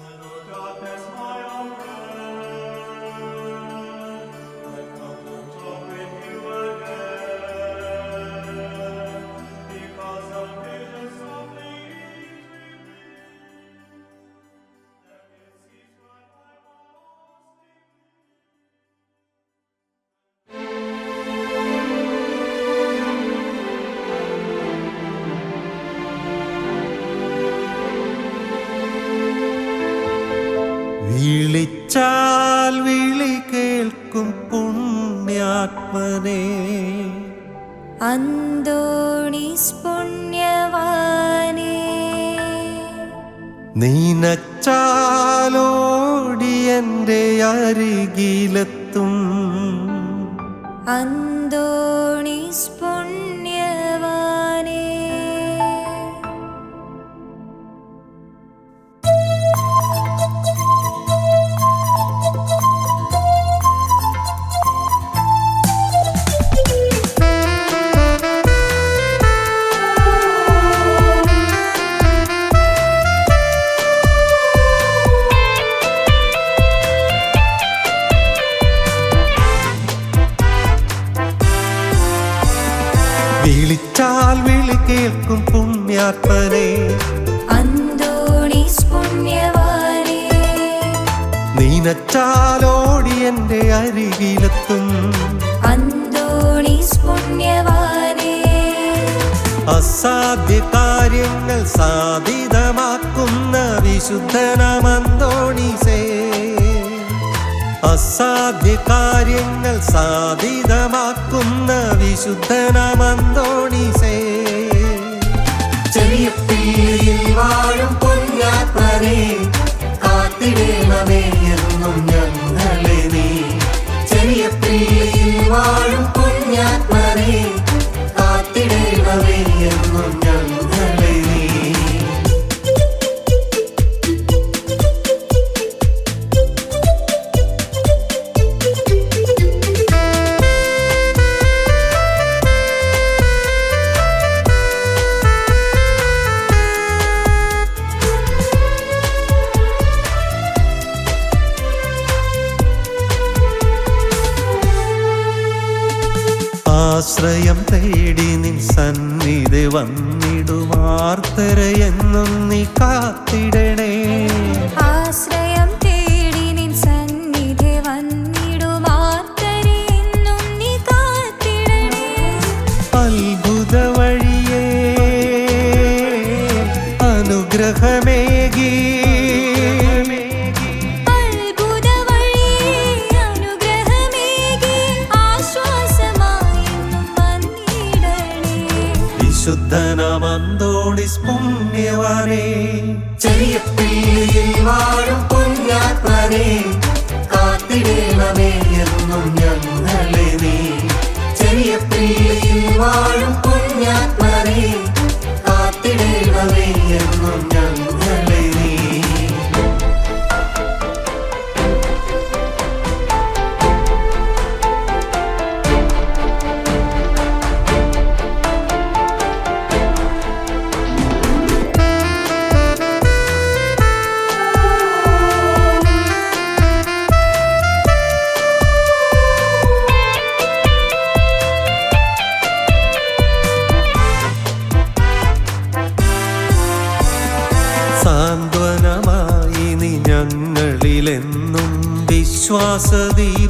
Anodate വിളിച്ചാൽ വിളി കേൾക്കും പുണ്യാത്മനെ. അന്തോണീസ് പുണ്യവാനേ. നീനച്ചാലോടി എന്റെ അരികിലെത്തും. അന്തോണീസ് വിളിച്ചാൽ വിളി കേൾക്കും പുണ്യാത്മനെ. നീനച്ചാലോടി എന്റെ അരികിലെത്തും. അസാധ്യ കാര്യങ്ങൾ സാധിതമാക്കുന്ന വിശുദ്ധനമന്തോണീസേ അസാധ്യ കാര്യങ്ങൾ സാധിതമാക്കുന്ന വിശുദ്ധനമന്തോണിസേ ചെറിയ വാഴും പൊന്നാത്മനെ കാത്തിടേണമേ എന്നും ഞങ്ങളെ ആശ്രയം തേടി നിൻ സന്നിധി വന്നിടുമാർത്തരയെന്നും നീ കാത്തിടണേ. ആശ്രയം തേടി നിൻ സന്നിധി വന്നിടുമാർത്തരയെന്നും നീ കാത്തിടണേ. അത്ഭുത വഴിയേ അനുഗ്രഹമേകി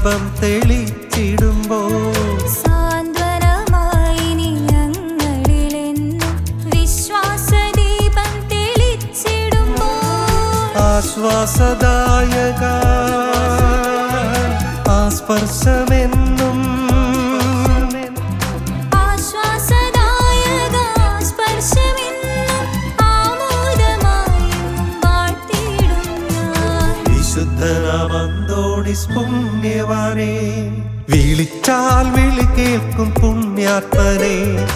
വിശ്വാസദീപം തെളിച്ചിടുമ്പോ തെളിച്ചിടുമ്പോൾ ആശ്വാസദായക ആസ്പർശമെന്നും പുണ്യവാനേ. വിളിച്ചാൽ വിളി കേൾക്കും പുണ്യാത്മനെ.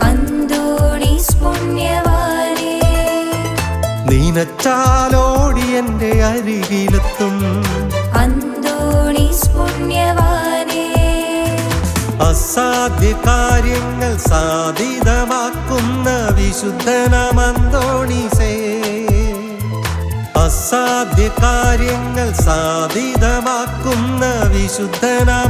അന്തോണീസ് പുണ്യവാനേ. നീനച്ചാലോടി എന്റെ അരികിലെത്തും. അന്തോണീസ് പുണ്യവാനേ. അസാധ്യ കാര്യങ്ങൾ സാധിതമാക്കുന്ന വിശുദ്ധനമന്തോണീസേ അസാധ്യ കാര്യങ്ങൾ സാധിതമാക്കുന്ന വിശുദ്ധനമന്തോണീസേ